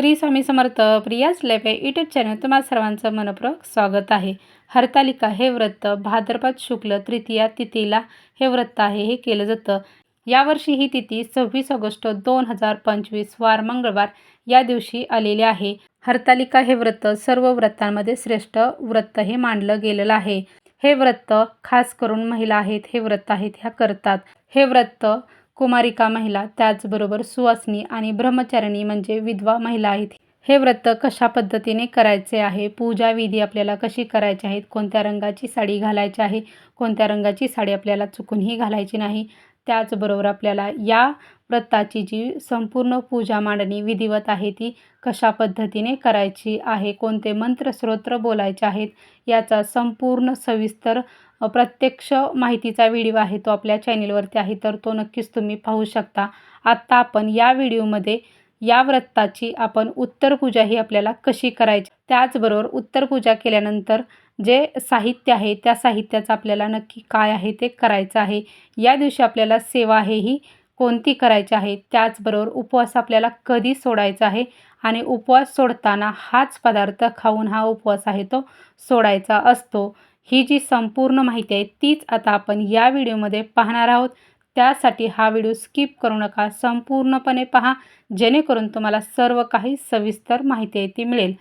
श्री स्वामी समर्थ प्रियाज लेपे YouTube channel तुम्हा सर्वांचं मनपूर्वक स्वागत आहे. हरतालिका हे व्रत भाद्रपद शुक्ल तृतीया तिथीला हे व्रत आहे हे केलं जातं. यावर्षी ही तिथी सव्वीस ऑगस्ट दोन हजार पंचवीस वार मंगळवार या दिवशी आलेले आहे. हरतालिका हे व्रत सर्व व्रतांमध्ये श्रेष्ठ व्रत हे मानलं गेलेलं आहे. हे व्रत खास करून महिला आहेत हे व्रत आहेत ह्या करतात. हे व्रत कुमारिका महिला त्याचबरोबर सुवासनी आणि ब्रह्मचारिणी म्हणजे विधवा महिला आहेत. हे व्रत कशा पद्धतीने करायचे आहे? पूजा विधी आपल्याला कशी करायची आहेत? कोणत्या रंगाची साडी घालायची आहे? कोणत्या रंगाची साडी आपल्याला चुकूनही घालायची नाही? त्याचबरोबर आपल्याला या व्रताची जी संपूर्ण पूजा मांडणी विधिवत आहे ती कशा पद्धतीने करायची आहे कोणते मंत्रस्रोत्र बोलायचे आहेत याचा संपूर्ण सविस्तर प्रत्यक्ष माहितीचा व्हिडिओ आहे तो आपल्या चॅनेलवरती आहे तर तो नक्कीच तुम्ही पाहू शकता. आत्ता आपण या व्हिडिओमध्ये या व्रताची आपण उत्तर पूजा ही आपल्याला कशी करायची? त्याचबरोबर उत्तर पूजा केल्यानंतर जे साहित्य आहे त्या साहित्याचं आपल्याला नक्की काय आहे ते करायचं आहे. या दिवशी आपल्याला सेवा आहे ही कोणती करायची आहे त्याचबरोबर उपवास आपल्याला कधी सोडायचा आहे आणि उपवास सोडताना हाच पदार्थ खाऊन हा उपवास आहे तो सोडायचा असतो. ही जी संपूर्ण माहिती आहे तीच आता आपण या व्हिडिओमध्ये पाहणार आहोत. त्यासाठी हा व्हिडिओ स्किप करू नका संपूर्णपणे पहा जेणेकरून तुम्हाला सर्व काही सविस्तर माहिती आहे ती मिळेल.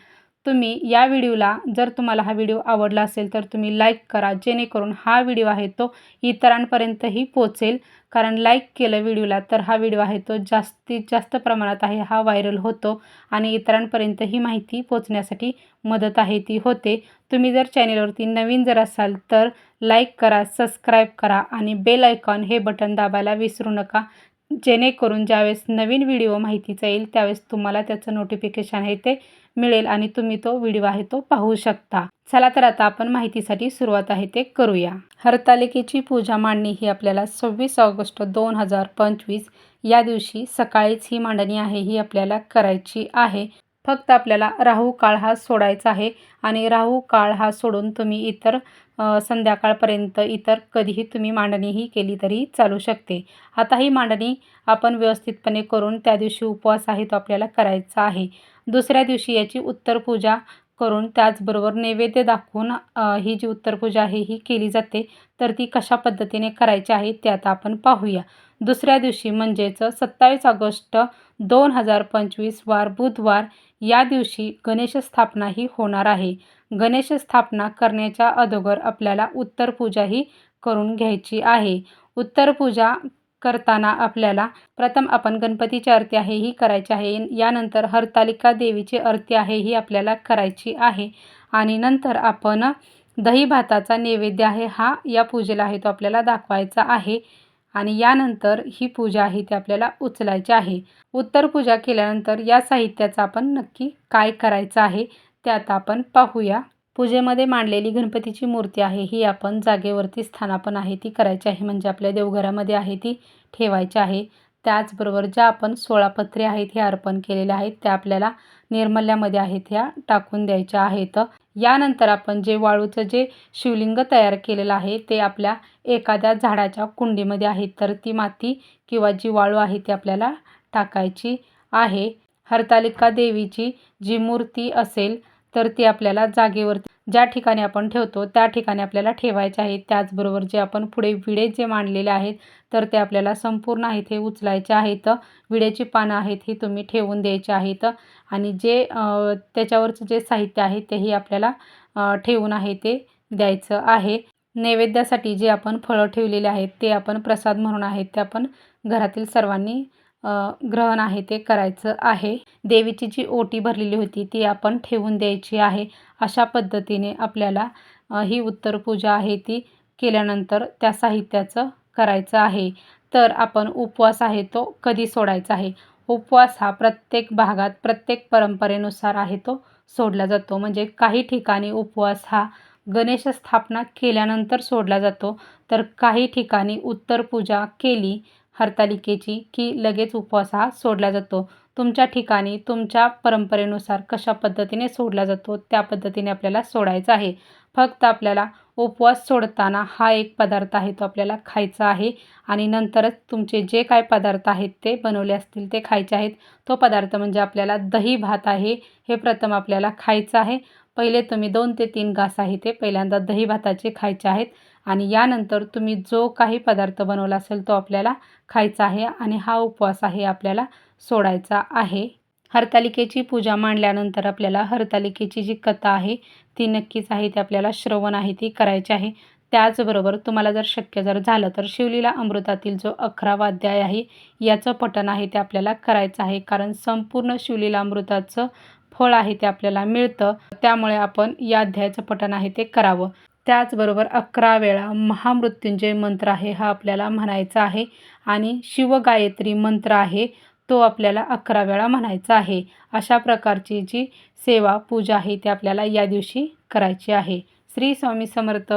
तुम्ही या व्हिडिओला जर तुम्हाला हा व्हिडिओ आवडला असेल तर तुम्ही लाईक करा जेणेकरून हा व्हिडिओ आहे तो इतरांपर्यंतही पोचेल कारण लाईक केलं व्हिडिओला तर हा व्हिडिओ आहे तो जास्तीत जास्त प्रमाणात आहे हा व्हायरल होतो आणि इतरांपर्यंत ही माहिती पोचण्यासाठी मदत आहे ती होते. तुम्ही जर चॅनेलवरती नवीन जर असाल तर लाईक करा सबस्क्राईब करा आणि बेल आयकॉन हे बटन दाबायला विसरू नका. जेणेकरून ज्यावेळेस नवीन व्हिडिओ माहितीचा येईल त्यावेळेस तुम्हाला त्याचं नोटिफिकेशन आहे ते मिळेल आणि तुम्ही तो व्हिडिओ आहे तो पाहू शकता. चला तर आता आपण माहितीसाठी सुरुवात आहे ते करूया. हरतालिकेची पूजा मांडणी ही आपल्याला सव्वीस ऑगस्ट दोन हजार पंचवीस या दिवशी सकाळीच ही मांडणी आहे ही आपल्याला करायची आहे. फक्त आपल्याला राहू काळ हा सोडायचा आहे आणि राहू काळ हा सोडून तुम्ही इतर संध्याकाळपर्यंत इतर कधीही तुम्ही मांडणीही केली तरी चालू शकते. आता ही मांडणी आपण व्यवस्थितपणे करून त्या दिवशी उपवास आहे तो आपल्याला करायचा आहे. दुसऱ्या दिवशी याची उत्तर पूजा करून त्याचबरोबर नैवेद्य दाखवून ही जी उत्तर पूजा आहे ही केली जाते. तर ती कशा पद्धतीने करायची आहे ते आता आपण पाहूया. दुसऱ्या दिवशी म्हणजेच सत्तावीस ऑगस्ट दोन हजार पंचवीस वार बुधवार या दिवशी गणेश स्थापना ही होणार आहे. गणेश स्थापना करण्याच्या अगोदर आपल्याला उत्तर पूजाही करून घ्यायची आहे. उत्तर पूजा करताना आपल्याला प्रथम आपण गणपतीची आरती आहे ही करायची आहे. यानंतर हरतालिका देवीची आरती आहे ही आपल्याला करायची आहे. आणि नंतर आपण दही भाताचा नैवेद्य आहे हा या पूजेला आहे तो आपल्याला दाखवायचा आहे. आणि यानंतर ही पूजा आहे ती आपल्याला उचलायची आहे. उत्तर पूजा केल्यानंतर या साहित्याचा आपण नक्की काय करायचं आहे ते आता आपण पाहूया. पूजेमध्ये मांडलेली गणपतीची मूर्ती आहे. ही आपण जागेवरती स्थानापन आहे. ती करायची आहे म्हणजे आपल्या देवघरामध्ये आहे ती ठेवायची आहे. त्याचबरोबर ज्या आपण सोळापत्रे आहेत हे अर्पण केलेल्या आहेत त्या आपल्याला निर्मल्यामध्ये आहेत ह्या टाकून द्यायच्या आहेत. यानंतर आपण जे वाळूचं जे शिवलिंग तयार केलेलं आहे ते आपल्या एखाद्या झाडाच्या कुंडीमध्ये आहे. तर ती माती किंवा जी वाळू आहे ती आपल्याला टाकायची आहे. हरतालिका देवीची जी मूर्ती असेल तर ती आपल्याला जागेवरती ज्या ठिकाणी आपण ठेवतो त्या ठिकाणी आपल्याला ठेवायचे आहेत. त्याचबरोबर जे आपण पुढे विडे जे मांडलेले आहेत तर ते आपल्याला संपूर्ण आहेत हे उचलायचे आहेत. विड्याची पानं आहेत ही तुम्ही ठेवून द्यायची आहेत. आणि जे त्याच्यावरचं जे साहित्य आहे तेही आपल्याला ठेवून आहे ते द्यायचं आहे. नैवेद्यासाठी जे आपण फळं ठेवलेले आहेत ते आपण प्रसाद म्हणून आहेत ते आपण घरातील सर्वांनी ग्रहण आहे ते करायचं आहे. देवीची जी ओटी भरलेली होती ती आपण ठेवून द्यायची आहे. अशा पद्धतीने आपल्याला ही उत्तर पूजा आहे ती केल्यानंतर त्या साहित्याचं करायचं आहे. तर आपण उपवास आहे तो कधी सोडायचा आहे? उपवास हा प्रत्येक भागात प्रत्येक परंपरेनुसार आहे तो सोडला जातो. म्हणजे काही ठिकाणी उपवास हा गणेश स्थापना केल्यानंतर सोडला जातो. तर काही ठिकाणी उत्तर पूजा केली हरतालिकेची की लगेच उपवास हा सोडला जातो. तुमच्या ठिकाणी तुमच्या परंपरेनुसार कशा पद्धतीने सोडला जातो त्या पद्धतीने आपल्याला सोडायचा आहे. फक्त आपल्याला उपवास सोडताना हा एक पदार्थ आहे तो आपल्याला खायचा आहे आणि नंतरच तुमचे जे काय पदार्थ आहेत ते बनवले असतील ते खायचे आहेत. तो पदार्थ म्हणजे आपल्याला दही भात आहे हे प्रथम आपल्याला खायचं आहे. पहिले तुम्ही दोन ते तीन घास आहे ते पहिल्यांदा दही भाताचे खायचे आहेत. आणि यानंतर तुम्ही जो काही पदार्थ बनवला असेल तो आपल्याला खायचा आहे आणि हा उपवास आहे आपल्याला सोडायचा आहे. हरतालिकेची पूजा मांडल्यानंतर आपल्याला हरतालिकेची जी कथा आहे ती नक्कीच आहे ती आपल्याला श्रवण आहे ती करायची आहे. त्याचबरोबर तुम्हाला जर शक्य जर झालं तर शिवलीला अमृतातील जो अकरावा अध्याय आहे याचं पठण आहे ते आपल्याला करायचं आहे. कारण संपूर्ण शिवलीला अमृताचं फळ आहे ते आपल्याला मिळतं. त्यामुळे आपण या अध्यायाचं पठण आहे ते करावं. त्याचबरोबर अकरा वेळा महामृत्युंजय मंत्र आहे हा आपल्याला म्हणायचा आहे. आणि शिवगायत्री मंत्र आहे तो आपल्याला अकरा वेळा म्हणायचा आहे. अशा प्रकारची जी सेवा पूजा आहे ती आपल्याला या दिवशी करायची आहे. श्री स्वामी समर्थ.